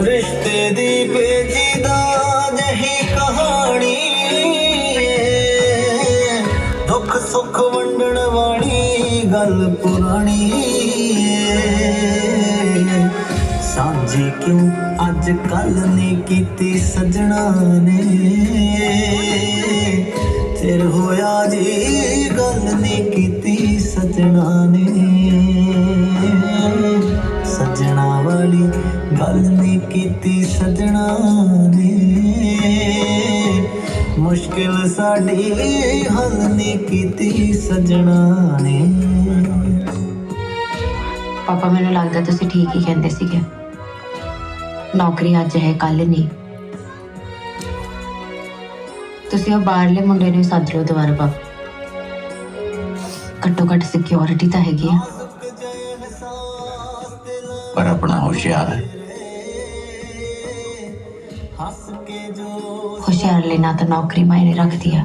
ਰਿਸ਼ਤੇ ਦੀ ਪੇਚੀਦਾ ਜਹੀ ਕਹਾਣੀ ਏ। ਦੁੱਖ ਸੁੱਖ ਵੰਡਣ ਵਾਲੀ ਗੱਲ ਪੁਰਾਣੀ ਏ। ਸਾਂਝੀ ਕਿਉਂ ਅੱਜ ਕੱਲ ਨੇ ਕੀਤੀ ਸਜਣਾ ਨੇ ਚਿਰ ਹੋਇਆ ਜੀ, ਗੱਲ ਨਹੀਂ ਕੀਤੀ ਸਜਣਾ ਨੇ ਸਜਣਾ ਗੱਲ ਨੇ ਕੀਤੀ ਸਜਣਾ ਨੇ। ਮੁਸ਼ਕਿਲ ਸਾਡੀ ਹੱਲ ਨੇ ਕੀਤੀ ਸਜਣਾ ਨੇ। ਪਾਪਾ, ਮੈਨੂੰ ਲੱਗਦਾ ਤੁਸੀਂ ਠੀਕ ਹੀ ਕਹਿੰਦੇ ਸੀਗੇ। ਨੌਕਰੀ ਅੱਜ ਹੈ ਕੱਲ ਨਹੀਂ। ਤੁਸੀਂ ਉਹ ਬਾਹਰਲੇ ਮੁੰਡੇ ਨੂੰ ਸੱਦ ਲਓ ਦੁਬਾਰਾ ਪਾਪਾ ਘੱਟੋ ਘੱਟ ਸਿਕਿਉਰਿਟੀ ਤਾਂ ਹੈਗੀ ਆ। ਪਰ ਆਪਣਾ ਹੋਸ਼ਿਆਰ ਹੈ। ਹੱਸ ਕੇ ਜੋ ਹੁਸ਼ਿਆਰ ਲਈ ਨਾ ਤਾਂ ਨੌਕਰੀ ਮਾਇਨੇ ਰੱਖਦੀ ਆ।